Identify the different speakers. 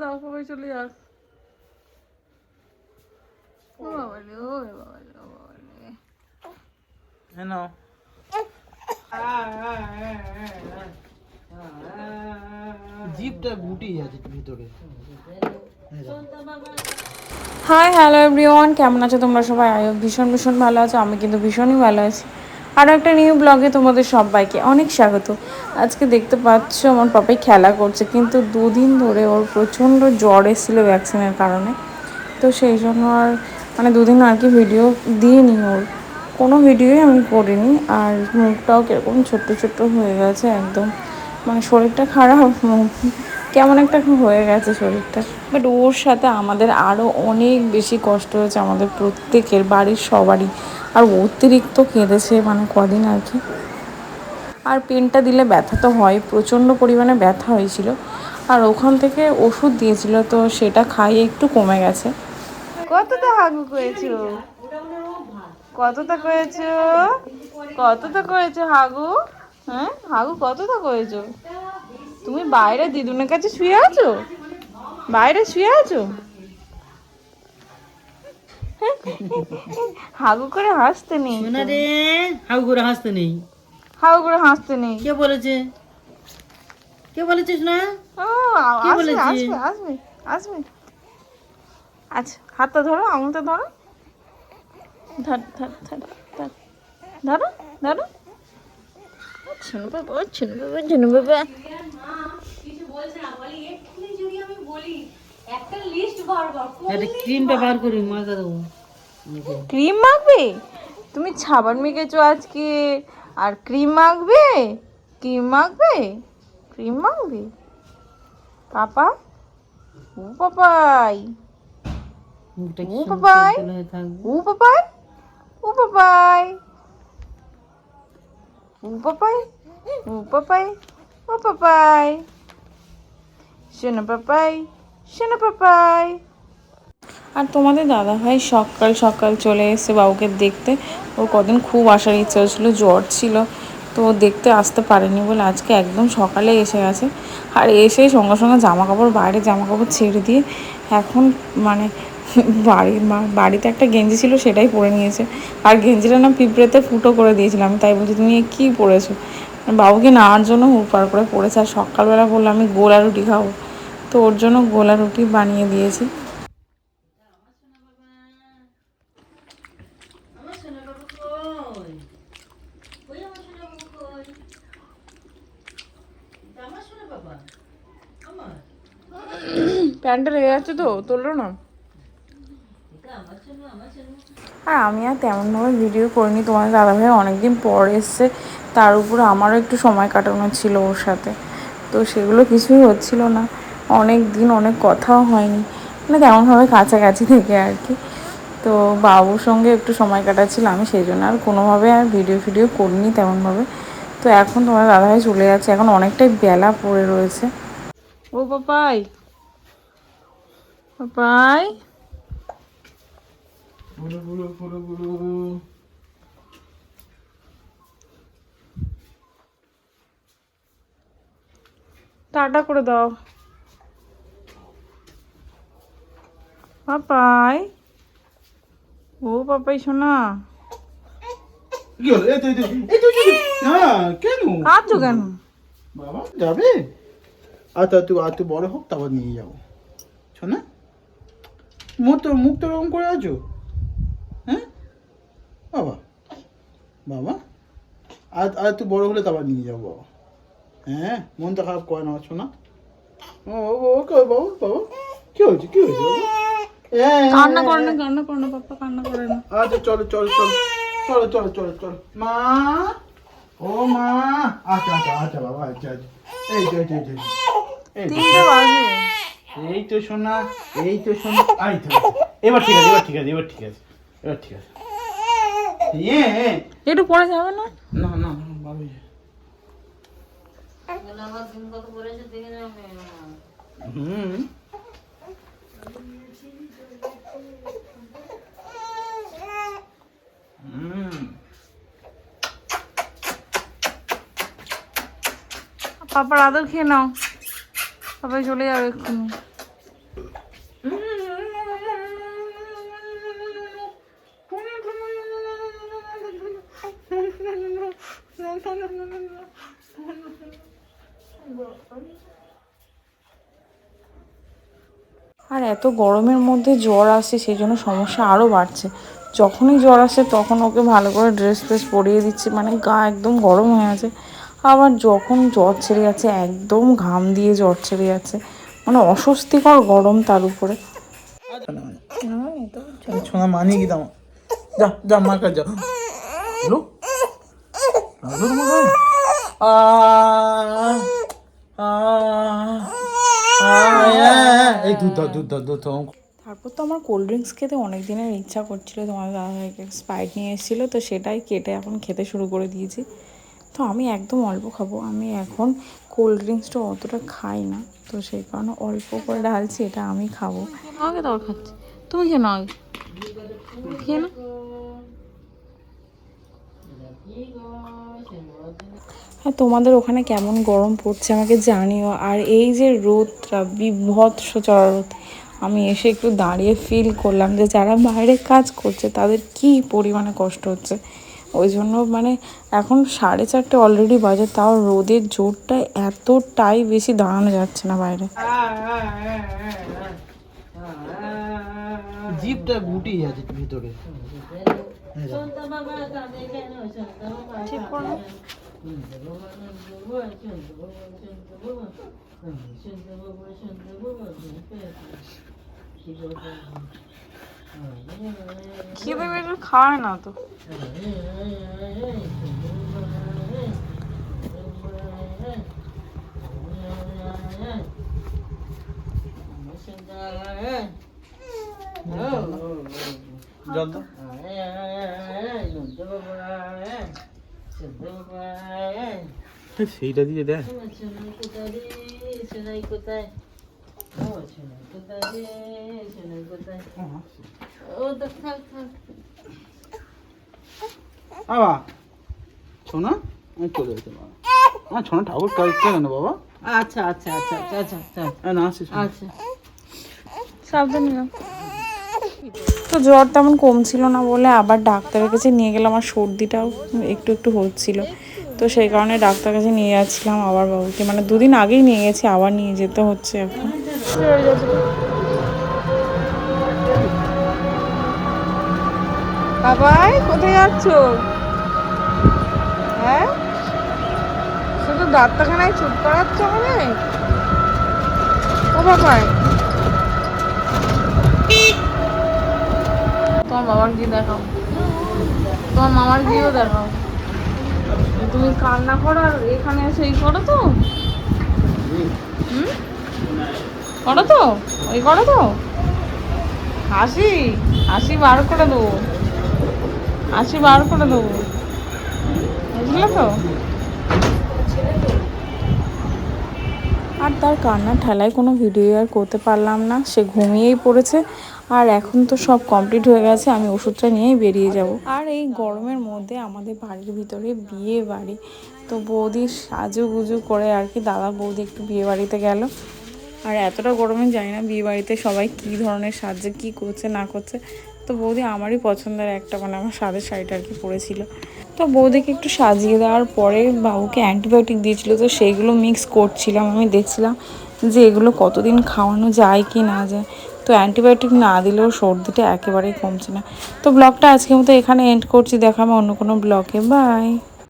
Speaker 1: দাও সবাই চলে যাক। ও বাবা রে ও বাবা রে ও বাবা রে
Speaker 2: হ্যাঁ নাও। জিপটা গুটি আছে ভিতরে।
Speaker 1: হাই হ্যালো এভরিওয়ান কেমন আছো তোমরা সবাই? আয়ো ভীষণ ভীষণ ভালো আছো আমি কিন্তু ভীষণই ভালো আছি। আরও একটা নিউ ব্লগে তোমাদের সবাইকে অনেক স্বাগত। আজকে দেখতে পাচ্ছ আমার পাপাই খেলা করছে, কিন্তু দুদিন ধরে ওর প্রচণ্ড জ্বর এসেছিল ভ্যাকসিনের কারণে। তো সেই জন্য আর মানে দুদিন আর কি ভিডিও দিইনি ওর। কোনো ভিডিওই আমি করিনি, আর মুখটাও কীরকম ছোট্ট ছোট্ট হয়ে গেছে একদম। মানে শরীরটা খারাপ কেমন একটা হয়ে গেছে শরীরটা। বাট ওর সাথে আমাদের আরও অনেক বেশি কষ্ট হয়েছে আমাদের প্রত্যেকের, বাড়ির সবারই। আর অতিরিক্ত কেঁদেছে মানে কদিন আর কি। আর পেনটা দিলে ব্যথা তো হয়, প্রচণ্ড পরিমাণে ব্যথা হয়েছিল। আর ওখান থেকে ওষুধ দিয়েছিল, তো সেটা খাইয়ে একটু কমে গেছে। কতটা হাগু করেছ কতটা করেছ? কতটা করেছ হাগু? হ্যাঁ? হাগু কতটা করেছ? তুমি বাইরে দিদুনের কাছে শুয়ে আছো? বাইরে শুয়ে আছো? হাগু করে হাসতে নেই
Speaker 2: না রে হাউ করে হাসতে নেই।
Speaker 1: হাগু করে হাসতে নেই।
Speaker 2: কে বলেছে? কে বলেছিস না কে বলেছে?
Speaker 1: আসবে আসবে আসবে। আচ্ছা হাতটা ধরো আঙুলটা ধরো। ধর ধর ধর ধর। ধরো ধরো। ছোনো বাবা ছোনো বাবা ছোনো বাবা।
Speaker 2: একটা ক্রিমটা বার করি মাথা দেবো।
Speaker 1: ক্রিম মাখবে? তুমি সাবান মেখেছো আজকে আর ক্রিম মাখবে? ক্রিম মাখবে? ক্রিম মাখবে? পাপা? ও পাপাই। ও
Speaker 2: থাকবে।
Speaker 1: ও পাপাই? ও পাপাই? ও পাপাই? ও পাপাই? ও পাপাই? শোনো পাপাই আর তোমাদের দাদা ভাই সকাল সকাল চলে এসে বাবুকে দেখতে। ওর কদিন খুব আসার ইচ্ছা হচ্ছিল জ্বর ছিল, তো দেখতে আসতে পারেনি বলে আজকে একদম সকালে এসে গেছে। আর এসে সঙ্গে সঙ্গে জামা কাপড় বাইরে জামা কাপড় ছেড়ে দিয়ে এখন মানে বাড়ি, মা- বাড়িতে একটা গেঞ্জি ছিল সেটাই পরে নিয়েছে। আর গেঞ্জিটা না পিঁপড়েতে ফুটো করে দিয়েছিলাম, তাই বলছি, তুমি কী পরেছো? বাবুকে নেওয়ার জন্য উপার করে পড়েছে। আর সকালবেলা বলল আমি গোলা রুটি খাব। তো ওর জন্য গোলা রুটি বানিয়ে দিয়েছি। প্যান্টটা লেগে যাচ্ছে তো তোলো না।
Speaker 2: আমার
Speaker 1: আর আমি আর তেমনভাবে ভিডিও করিনি। তোমাদের দাদাভাই অনেকদিন পর এসছে, তার উপর আমারও একটু সময় কাটানো ছিল ওর সাথে। তো সেগুলো কিছুই হচ্ছিল না। অনেক দিন অনেক কথাও হয়নি। মানে তেমনভাবে কাছাকাছি থেকে আর কি। তো বাবুর সঙ্গে একটু সময় কাটাচ্ছিল, আমি সেই জন্য আর কোনোভাবে আর ভিডিও ফিডিও করিনি তেমনভাবে। তো এখন তোমার দাদাভাই চলে যাচ্ছে, এখন অনেকটাই বেলা পড়ে রয়েছে। ও পাপাই পাপাই।
Speaker 2: পুরো পুরো পুরো পুরো
Speaker 1: টাটা করে দাও। পাপাই। ও পাপাই শোনা
Speaker 3: কি হলো? এই তো এই তো এই তো, এই তো, না কেন? বাবা যাবে। আচ্ছা তুই আর তুই বড় হোক তারপর নিয়ে যাব। শোনা মুখ তো মুখ তো ওরকম করে আছো? হ্যাঁ? বাবা। বাবা। আর আর তুই বড় হলে তারপর নিয়ে যাব। বাবা হ্যাঁ? মনটা খারাপ করে না শোনা। ও ওকে বাবু বাবা। কি হয়েছে? কি হয়েছে? বাবা হ্যাঁ,
Speaker 1: কান্না করে না কান্না করে না পাপা কান্না করে না।
Speaker 3: আচ্ছা চলো চলো চলো। চলো চলো চলো চলো। মা! ও মা! আচ্ছা আচ্ছা আচ্ছা বাবা আচ্ছা আচ্ছা। এই এই তো এই তো, এই তো
Speaker 1: তিনটে বাজে।
Speaker 3: এই তো শোনা। এই তো শোনা। আই তো এবার ঠিক আছে এবার ঠিক আছে এবার ঠিক আছে। এবার ঠিক আছে।
Speaker 1: একটু পরে যাবে না?
Speaker 3: না না বাবু। হুম। হুম।
Speaker 1: পাপার আদর খেয়ে নাও। সবাই চলে যাবে এক্ষুনি। আর এত গরমের মধ্যে জ্বর আসছে সেই জন্য সমস্যা আরও বাড়ছে। যখনই জ্বর আসে, তখন ওকে ভালো করে ড্রেস ফ্রেস পরিয়ে দিচ্ছি মানে গা একদম গরম হয়ে আছে। আবার যখন জ্বর ছেড়ে যাচ্ছে, একদম ঘাম দিয়ে জ্বর ছেড়ে যাচ্ছে। মানে অস্বস্তিকর গরম তার উপরে।
Speaker 3: মানিয়ে যা যা, মার কাছে যাও আ আ এই দুধ দাও দুধ দুধ
Speaker 1: তারপর তো আমার কোল্ড ড্রিঙ্কস খেতে অনেক দিনের ইচ্ছা করছিল, তোমার দাদাভাইকে স্প্রাইট নিয়ে এসেছিল, তো সেটাই কেটে এখন খেতে শুরু করে দিয়েছি। তো আমি একদম অল্প খাব, আমি এখন কোল্ড ড্রিঙ্কসটা অতটা খাই না, তো সেই কারণে অল্প করে ঢালছি, এটা আমি খাব। আগে তোর খাচ্ছি, তুমি কেন আগে। খেয়ে না হ্যাঁ তোমাদের ওখানে কেমন গরম পড়ছে আমাকে জানিও। আর এই যে রোদটা, বিভৎস চড়া রোদ আমি এসে একটু দাঁড়িয়ে ফিল করলাম যে যারা বাইরে কাজ করছে, তাদের কি পরিমাণে কষ্ট হচ্ছে। ওই জন্য মানে এখন সাড়ে চারটে অলরেডি বাজে, তাও রোদের জোরটা এতটাই বেশি দাঁড়ানো যাচ্ছে না বাইরে।
Speaker 3: জিপটা গুটি আছে ভিতরে।
Speaker 2: ঠিক করো
Speaker 1: খিদে বেশি খায় না তো?
Speaker 3: জল দাও। সেইটা দিয়ে দেখ।
Speaker 2: সোনাই কোথায়
Speaker 3: বাবা আমি চলে যেতে বাবা হ্যাঁ ছোনা ঠাকুর কেন বাবা?
Speaker 2: আচ্ছা আচ্ছা আচ্ছা আচ্ছা আচ্ছা আচ্ছা।
Speaker 3: হ্যাঁ না
Speaker 2: আচ্ছা।
Speaker 1: সাবধানে। তো জ্বর তেমন কমছিল না বলে আবার ডাক্তারের কাছে নিয়ে গেলাম আমার সর্দিটাও একটু একটু হচ্ছিল। তো সেই কারণে ডাক্তার কাছে নিয়ে যাচ্ছিলাম আবার বাবুকে। মানে দুদিন আগেই নিয়ে গেছি, আবার নিয়ে যেতে হচ্ছে এখন। বাবাই কোথায় যাচ্ছ? হ্যাঁ? শুধু ডাক্তারখানায় চুপ করাচ্ছ আমাদের ও বাবাই তোমার বাবার কি দেখাও। তোমার মামার গিয়েও দেখাও। তুমি কান্না করো আর এখানে এসে এই করো তো। করো তো? ওই করো তো? হাসি? হাসি বার করে দেবো। হাসি বার করে দেবো। বুঝলে তো? আর তার কান্নার ঠেলায় কোনো ভিডিও আর করতে পারলাম না। সে ঘুমিয়েই পড়েছে। আর এখন তো সব কমপ্লিট হয়ে গেছে, আমি ওষুধটা নিয়েই বেরিয়ে যাব। আর এই গরমের মধ্যে আমাদের বাড়ির ভিতরে বিয়ে বাড়ি তো বৌদি সাজুগুজু করে আর কি, দাদা বৌদি একটু বিয়ে বাড়িতে গেল। আর এতটা গরমে জানি না বিয়ে বাড়িতে সবাই কী ধরনের সাজে, কী করছে, না করছে। তো বৌদি আমারই পছন্দের একটা মানে আমার সাদের শাড়িটা আর কি পরেছিল। তো বৌদিকে একটু সাজিয়ে দেওয়ার পরে বাবুকে অ্যান্টিবায়োটিক দিয়েছিল, তো সেইগুলো মিক্স করছিলাম। আমি দেখছিলাম যে এগুলো কতদিন খাওয়ানো যায় কি না যায়। তো অ্যান্টিবায়োটিক না দিলেও সর্দিটা একেবারেই কমছে না। তো ব্লগটা আজকের মতো এখানে এন্ড করছি। দেখাবো অন্য কোনো ব্লগে। বাই